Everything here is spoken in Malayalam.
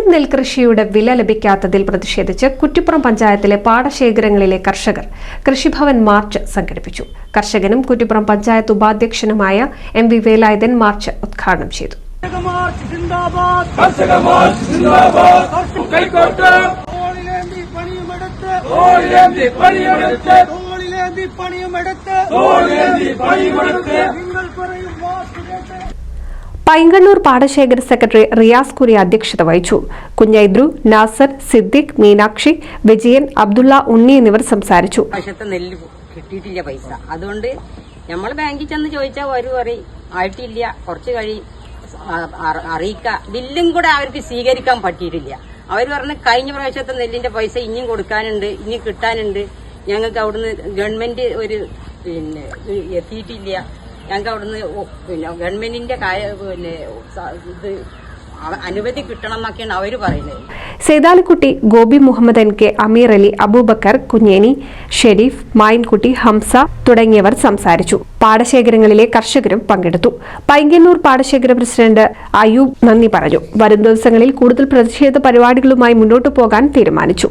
റേഗൻ നെൽകൃഷിയുടെ വില ലഭിക്കാത്തതിൽ പ്രതിഷേധിച്ച് കുറ്റിപ്പുറം പഞ്ചായത്തിലെ പാടശേഖരങ്ങളിലെ കർഷകർ കൃഷിഭവൻ മാർച്ച് സംഘടിപ്പിച്ചു. കർഷകനും കുറ്റിപ്പുറം പഞ്ചായത്ത് ഉപാധ്യക്ഷനുമായ എം വി വേലായുധൻ മാർച്ച് ഉദ്ഘാടനം ചെയ്തു. പണിയുമെടുത്ത്. മാർച്ച് പൈങ്കണ്ണൂർ പാടശേഖര സെക്രട്ടറി റിയാസ് കുരി അധ്യക്ഷത വഹിച്ചു. കുഞ്ഞൈദ്രു നാസർ സിദ്ദിഖ് മീനാക്ഷി വിജയൻ അബ്ദുള്ള ഉണ്ണി എന്നിവർ സംസാരിച്ചു. നെല്ല് കിട്ടിയിട്ടില്ല പൈസ. അതുകൊണ്ട് നമ്മൾ ബാങ്കിൽ ചെന്ന് ചോദിച്ചാൽ ഒരു പറയും. ആയിട്ടില്ല കുറച്ച് കഴി അ- അ- അറിയിക്ക. ബില്ലും കൂടെ അവർക്ക് സ്വീകരിക്കാൻ പറ്റിയിട്ടില്ല. അവർ പറഞ്ഞ് കഴിഞ്ഞ പ്രാവശ്യത്തെ നെല്ലിന്റെ പൈസ ഇനിയും കൊടുക്കാനുണ്ട് ഇനി കിട്ടാനുണ്ട്. ഞങ്ങൾക്ക് അവിടുന്ന് ഗവൺമെന്റ് ഒരു പിന്നെ എത്തിയിട്ടില്ല. ഞങ്ങൾക്ക് അവിടുന്ന് പിന്നെ ഗവൺമെന്റിന്റെ പിന്നെ ഇത് അനുമതി കിട്ടണം എന്നൊക്കെയാണ് അവർ പറയുന്നത്. സേതാലിക്കുട്ടി ഗോപി മുഹമ്മദ് എൻ കെ അമീർ അലി അബൂബക്കർ കുഞ്ഞേനി ഷെരീഫ് മായിൻകുട്ടി ഹംസ തുടങ്ങിയവർ സംസാരിച്ചു. പാടശേഖരങ്ങളിലെ കർഷകരും പങ്കെടുത്തു. പൈങ്കന്നൂർ പാടശേഖര പ്രസിഡന്റ് അയൂബ് നന്ദി പറഞ്ഞു. വരും ദിവസങ്ങളിൽ കൂടുതൽ പ്രതിഷേധ പരിപാടികളുമായി മുന്നോട്ടു പോകാൻ തീരുമാനിച്ചു.